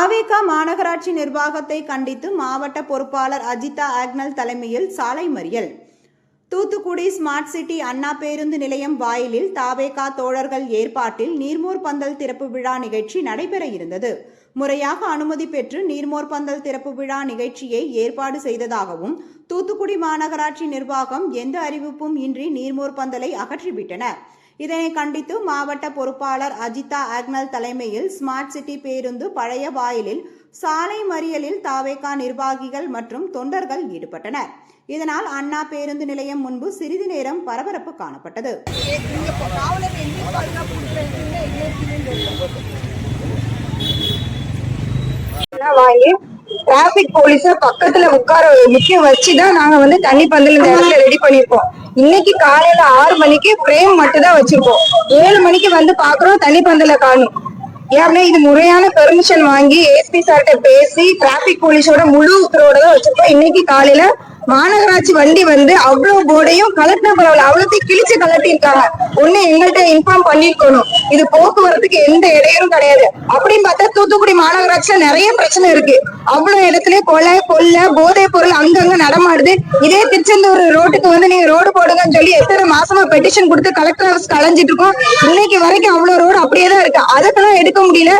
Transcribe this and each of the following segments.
மாநகராட்சி நிர்வாகத்தை கண்டித்து மாவட்ட பொறுப்பாளர் அஜிதா ஆக்னல் தலைமையில் சாலை மறியல். தூத்துக்குடி ஸ்மார்ட் சிட்டி அண்ணா பேருந்து நிலையம் வாயிலில் தாவேகா தோழர்கள் ஏற்பாட்டில் நீர்மோர் பந்தல் திறப்பு விழா நிகழ்ச்சி நடைபெற இருந்தது. முறையாக அனுமதி பெற்று நீர்மோர் பந்தல் திறப்பு விழா நிகழ்ச்சியை ஏற்பாடு செய்ததாகவும் தூத்துக்குடி மாநகராட்சி நிர்வாகம் எந்த அறிவிப்பும் இன்றி நீர்மோர் பந்தலை அகற்றிவிட்டனர் இதனை கண்டித்து மாவட்ட பொறுப்பாளர் அஜிதா ஆக்னல் தலைமையில் ஸ்மார்ட் சிட்டி பேருந்து பழைய வாயிலில் சாலை மறியலில் தாவேகா நிர்வாகிகள் மற்றும் தொண்டர்கள் ஈடுபட்டனர். இதனால் அண்ணா பேருந்து நிலையம் முன்பு சிறிது நேரம் பரபரப்பு காணப்பட்டது. வாங்கி டிராபிக் போலீஸ பக்கத்துல உட்கார நிக்க வச்சுதான் நாங்க வந்து தண்ணி பந்தல் இந்த இடத்துல ரெடி பண்ணிருப்போம் இன்னைக்கு காலையில ஆறு மணிக்கு பிரேம் மட்டும் தான் வச்சிருப்போம் ஏழு மணிக்கு வந்து பாக்குறோம் தண்ணி பந்தல காணும். ஏன்னா இது முறையான பெர்மிஷன் வாங்கி ஏஸ்பி சார்கிட்ட பேசி டிராபிக் போலீஸோட முழு உத்தரவோட தான் வச்சிருப்போம் இன்னைக்கு காலையில மாநகராட்சி வண்டி வந்து அவ்வளவு போர்டையும் கலெக்டர் பரவாயில்ல. அவ்வளோத்தையும் கிழிச்சு கலட்டி இருக்காங்க ஒண்ணு எங்கள்கிட்ட இன்ஃபார்ம் பண்ணிருக்கணும் இது போக்குவரத்துக்கு எந்த இடையூறும் கிடையாது. அப்படின்னு பார்த்தா தூத்துக்குடி மாநகராட்சியில நிறைய பிரச்சனை இருக்கு. அவ்வளவு இடத்துல கொலை கொள்ளை போதை பொருள் அங்கங்க நடமாடுது. இதே திருச்செந்தூர் ரோட்டுக்கு வந்து நீங்க ரோடு போடுங்கன்னு சொல்லி எத்தனை மாசமா பெட்டிஷன் கொடுத்து கலெக்டர் ஹவுஸ் கலைஞ்சிட்டு இருக்கோம். இன்னைக்கு வரைக்கும் அவ்வளவு ரோடு அப்படியே தான் இருக்கு. அதுக்கெல்லாம் எடுக்க முடியல.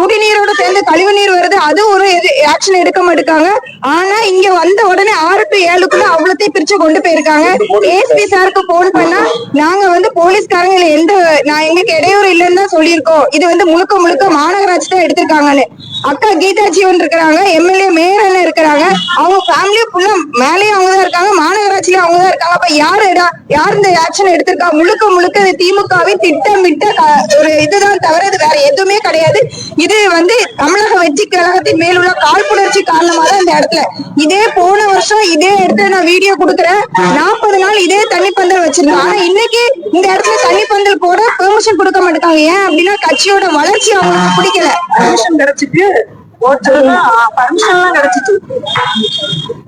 குடிநீரோட சேர்ந்து கழிவு நீர் வருது. அது ஒரு ஆக்ஷன் எடுக்க மாட்டாங்க ஆனா இங்க வந்த உடனே ஆறு டு ஏழுக்குள்ள அவ்வளோத்தையும் பிரிச்சு கொண்டு போயிருக்காங்க. ஏஎஸ்பி சாருக்கு போன் பண்ணா நாங்க வந்து போலீஸ்காரங்க எந்த நான் எங்களுக்கு இடையூறு இல்லைன்னு தான் சொல்லியிருக்கோம். இது வந்து முழுக்க முழுக்க மாநகராட்சி தான் எடுத்திருக்காங்கன்னு. அக்கா கீதா ஜீவன் இருக்கிறாங்க எம்எல்ஏ மேயர் இருக்கிறாங்க. அவங்க ஃபேமிலியும் ஃபுல்லா மேலேயும் அவங்க தான் இருக்காங்க மாநகராட்சியிலும் அவங்க தான் இருக்காங்க. அப்ப யாரு யார் இந்த ஆக்ஷன் எடுத்திருக்கா? முழுக்க முழுக்க இது திட்டமிட்ட ஒரு இதுதான் தவிர இது வேற எதுவுமே கிடையாது. இது வந்து தமிழக வெற்றி கழகத்தின் மேலுள்ள காழ்ப்புணர்ச்சி காரணமா தான் இந்த இடத்துல. இதே போன வருஷம் இதே இடத்துல நான் வீடியோ கொடுக்குறேன். நாற்பது நாள் இதே தண்ணி பந்தல் வச்சிருந்தோம் ஆனா இன்னைக்கு இந்த இடத்துல தண்ணி பந்தல் போட பெர்மிஷன் கொடுக்க மாட்டாங்க. ஏன் அப்படின்னா கட்சியோட வளர்ச்சி அவங்களுக்கு பிடிக்கல. பெர்மிஷன் கிடைச்சிட்டு பர்மிஷன் கிடைச்சிட்டு.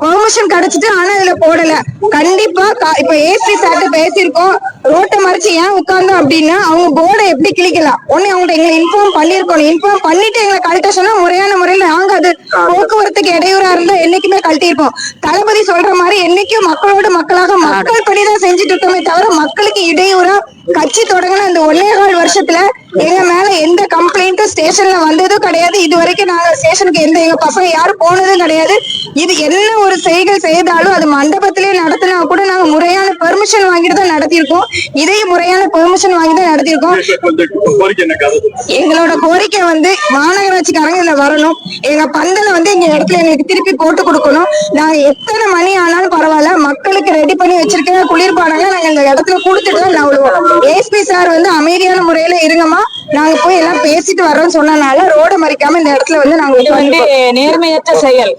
பெர்மிஷன் கிடைச்சிட்டு ஆனா இதுல போடல. கண்டிப்பா கா- இப்ப ஏசி சார்ட்ட பேசியிருக்கோம். ரோட்டை மறைச்சு ஏன் உட்கார்ந்தோம் அப்படின்னா அவங்க போர்டை எப்படி கிழிக்கலாம் ஒண்ணு அவங்கள்ட்ட எங்களை இன்ஃபார்ம் பண்ணிருக்கணும் இன்ஃபார்ம் பண்ணிட்டு எங்களை கழட்ட சொன்னா முறையான முறையில நாங்க அது போக்குவரத்துக்கு இடையூறா இருந்தா என்னைக்குமே கழட்டியிருப்போம். தளபதி சொல்ற மாதிரி என்னைக்கும் மக்களோட மக்களாக மக்கள் பணிதான் செஞ்சுட்டு இருக்கோமே தவிர மக்களுக்கு இடையூறா கட்சி தொடங்கின அந்த ஒன்னே கால் வருஷத்துல எங்க மேல எந்த கம்ப்ளைண்ட்டும் ஸ்டேஷன்ல வந்ததும் கிடையாது. இது வரைக்கும் நாங்க ஸ்டேஷனுக்கு எந்த எங்க பசங்க யாரும் போனதும் கிடையாது. இது என்ன ஒரு செய்கள் செய்தாலும் அது மண்டபத்திலே நடத்தினா கூட நாங்க முறையான பெர்மிஷன் வாங்கிட்டு தான் நடத்தியிருக்கோம். இதையும் முறையான பெர்மிஷன் வாங்கி தான் நடத்தியிருக்கோம். எங்களோட கோரிக்கை வந்து மாநகராட்சிக்காரங்க இதுல வரணும். எங்க பந்தல வந்து எங்க இடத்துல எங்களுக்கு திருப்பி போட்டு கொடுக்கணும். நாங்க எத்தனை மணி ஆனாலும் மக்களுக்கு ரெடி பண்ணி வச்சிருக்கிற குளிர்பானங்களை நாங்க இந்த இடத்துல கொடுத்துட்டு தான் நவுடுவோம் ஏஎஸ்பி சார் வந்து அமைதியான முறையில இருங்கம்மா. நாங்க போய் எல்லாம் பேசிட்டு வரோம்னு சொன்னனால ரோட மறிக்காம இந்த இடத்துல வந்து நாங்க இது வந்து நேர்மையற்ற செயல்.